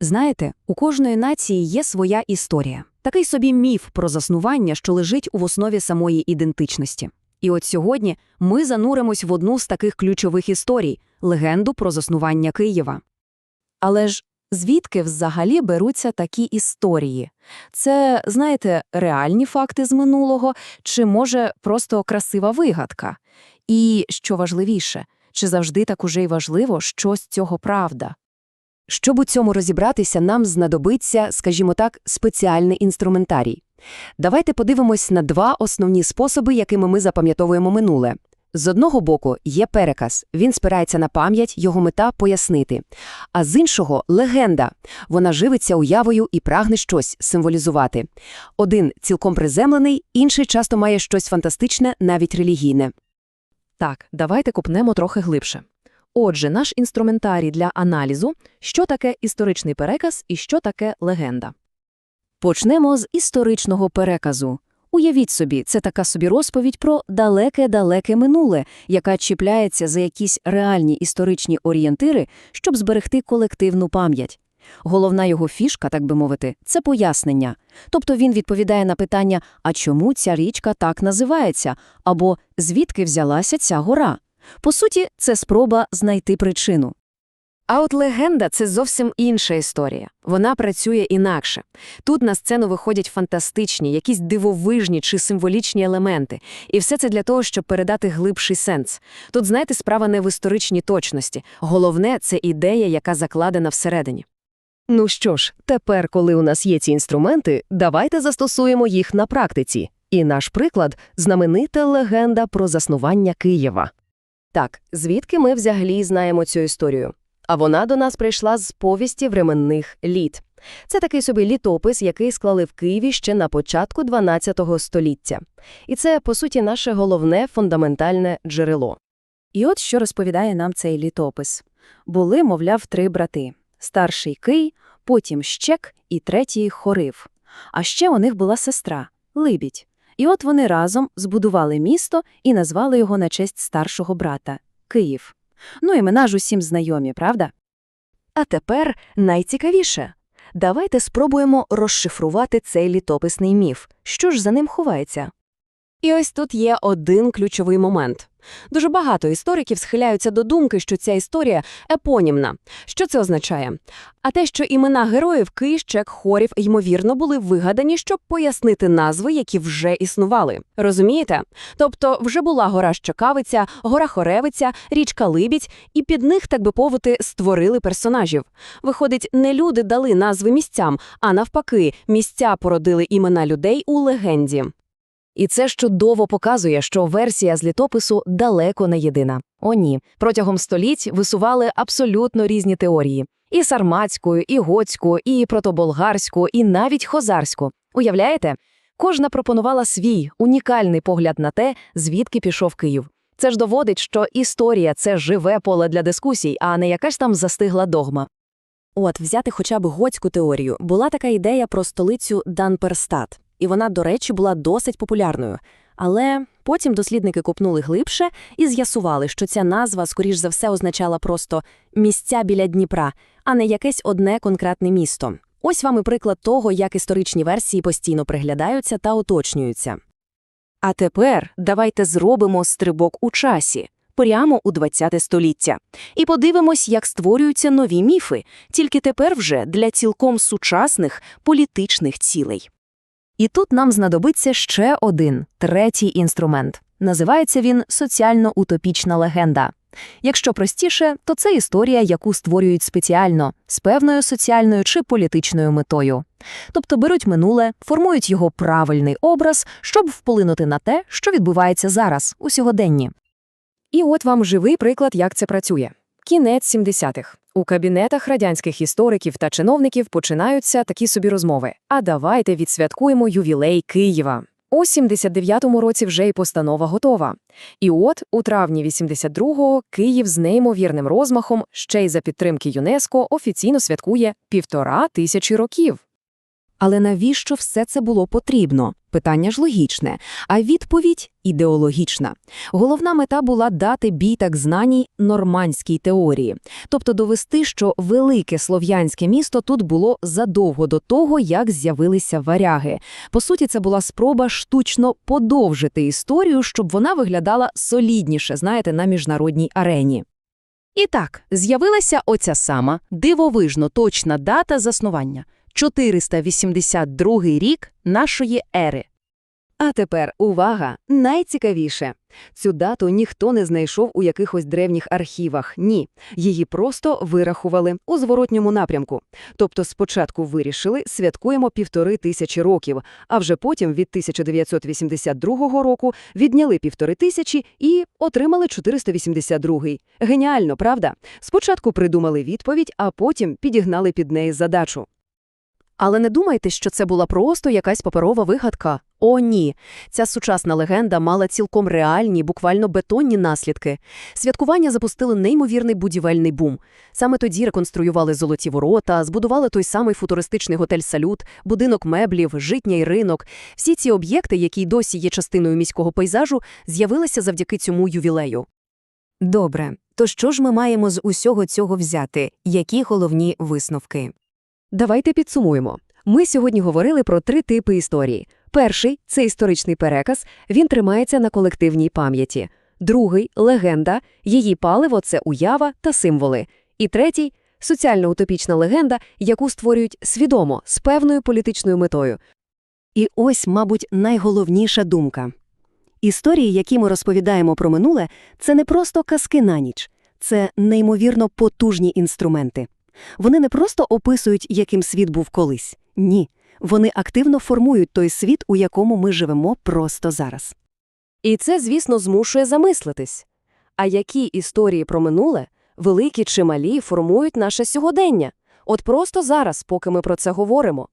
Знаєте, у кожної нації є своя історія. Такий собі міф про заснування, що лежить у основі самої ідентичності. І от сьогодні ми зануримось в одну з таких ключових історій – легенду про заснування Києва. Але ж звідки взагалі беруться такі історії? Це, знаєте, реальні факти з минулого, чи, може, просто красива вигадка? І, що важливіше, чи завжди так уже й важливо, що з цього правда? Щоб у цьому розібратися, нам знадобиться, скажімо так, спеціальний інструментарій. Давайте подивимось на два основні способи, якими ми запам'ятовуємо минуле. З одного боку є переказ, він спирається на пам'ять, його мета – пояснити. А з іншого – легенда. Вона живиться уявою і прагне щось символізувати. Один цілком приземлений, інший часто має щось фантастичне, навіть релігійне. Так, давайте купнемо трохи глибше. Отже, наш інструментарій для аналізу – що таке історичний переказ і що таке легенда. Почнемо з історичного переказу. Уявіть собі, це така собі розповідь про далеке-далеке минуле, яка чіпляється за якісь реальні історичні орієнтири, щоб зберегти колективну пам'ять. Головна його фішка, так би мовити, це пояснення. Тобто він відповідає на питання «А чому ця річка так називається?» або «Звідки взялася ця гора?». По суті, це спроба знайти причину. А от легенда – це зовсім інша історія. Вона працює інакше. Тут на сцену виходять фантастичні, якісь дивовижні чи символічні елементи. І все це для того, щоб передати глибший сенс. Тут, знаєте, справа не в історичній точності. Головне – це ідея, яка закладена всередині. Ну що ж, тепер, коли у нас є ці інструменти, давайте застосуємо їх на практиці. І наш приклад – знаменита легенда про заснування Києва. Так, звідки ми взагалі знаємо цю історію? А вона до нас прийшла з повісті временних літ. Це такий собі літопис, який склали в Києві ще на початку 12 століття. І це, по суті, наше головне фундаментальне джерело. І от що розповідає нам цей літопис. Були, мовляв, три брати. Старший Кий, потім Щек і третій Хорив. А ще у них була сестра – Либідь. І от вони разом збудували місто і назвали його на честь старшого брата – Київ. Ну, імена ж усім знайомі, правда? А тепер найцікавіше. Давайте спробуємо розшифрувати цей літописний міф. Що ж за ним ховається? І ось тут є один ключовий момент. Дуже багато істориків схиляються до думки, що ця історія епонімна. Що це означає? А те, що імена героїв Кищек, Хорів, ймовірно, були вигадані, щоб пояснити назви, які вже існували. Розумієте? Тобто вже була гора Щокавиця, гора Хоревиця, річка Либідь, і під них, так би мовити, створили персонажів. Виходить, не люди дали назви місцям, а навпаки, місця породили імена людей у легенді. І це чудово показує, що версія з літопису далеко не єдина. О, ні. Протягом століть висували абсолютно різні теорії: і сарматську, і готську, і протоболгарську, і навіть хозарську. Уявляєте? Кожна пропонувала свій унікальний погляд на те, звідки пішов Київ. Це ж доводить, що історія це живе поле для дискусій, а не якась там застигла догма. От, взяти хоча б готську теорію. Була така ідея про столицю Данперстат. І вона, до речі, була досить популярною. Але потім дослідники копнули глибше і з'ясували, що ця назва, скоріш за все, означала просто «місця біля Дніпра», а не якесь одне конкретне місто. Ось вам і приклад того, як історичні версії постійно приглядаються та уточнюються. А тепер давайте зробимо стрибок у часі, прямо у ХХ століття, і подивимось, як створюються нові міфи, тільки тепер вже для цілком сучасних політичних цілей. І тут нам знадобиться ще один, третій інструмент. Називається він соціально-утопічна легенда. Якщо простіше, то це історія, яку створюють спеціально, з певною соціальною чи політичною метою. Тобто беруть минуле, формують його правильний образ, щоб вплинути на те, що відбувається зараз, у сьогоденні. І от вам живий приклад, як це працює. Кінець 70-х. У кабінетах радянських істориків та чиновників починаються такі собі розмови. А давайте відсвяткуємо ювілей Києва. У 79-му році вже й постанова готова. І от у травні 82-го Київ з неймовірним розмахом, ще й за підтримки ЮНЕСКО, офіційно святкує півтора тисячі років. Але навіщо все це було потрібно? Питання ж логічне, а відповідь – ідеологічна. Головна мета була дати бій так знаній нормандській теорії, тобто довести, що велике слов'янське місто тут було задовго до того, як з'явилися варяги. По суті, це була спроба штучно подовжити історію, щоб вона виглядала солідніше, знаєте, на міжнародній арені. І так, з'явилася оця сама дивовижно точна дата заснування – 482 рік нашої ери. А тепер увага! Найцікавіше. Цю дату ніхто не знайшов у якихось древніх архівах. Ні. Її просто вирахували у зворотньому напрямку. Тобто спочатку вирішили, святкуємо півтори тисячі років, а вже потім від 1982 року відняли півтори тисячі і отримали 482-й. Геніально, правда? Спочатку придумали відповідь, а потім підігнали під неї задачу. Але не думайте, що це була просто якась паперова вигадка. О, ні. Ця сучасна легенда мала цілком реальні, буквально бетонні наслідки. Святкування запустили неймовірний будівельний бум. Саме тоді реконструювали золоті ворота, збудували той самий футуристичний готель «Салют», будинок меблів, житній ринок. Всі ці об'єкти, які й досі є частиною міського пейзажу, з'явилися завдяки цьому ювілею. Добре, то що ж ми маємо з усього цього взяти? Які головні висновки? Давайте підсумуємо. Ми сьогодні говорили про три типи історії. Перший – це історичний переказ, він тримається на колективній пам'яті. Другий – легенда, її паливо – це уява та символи. І третій – соціально-утопічна легенда, яку створюють свідомо, з певною політичною метою. І ось, мабуть, найголовніша думка. Історії, які ми розповідаємо про минуле, це не просто казки на ніч. Це неймовірно потужні інструменти. Вони не просто описують, яким світ був колись. Ні. Вони активно формують той світ, у якому ми живемо просто зараз. І це, звісно, змушує замислитись. А які історії про минуле, великі чи малі, формують наше сьогодення? От просто зараз, поки ми про це говоримо.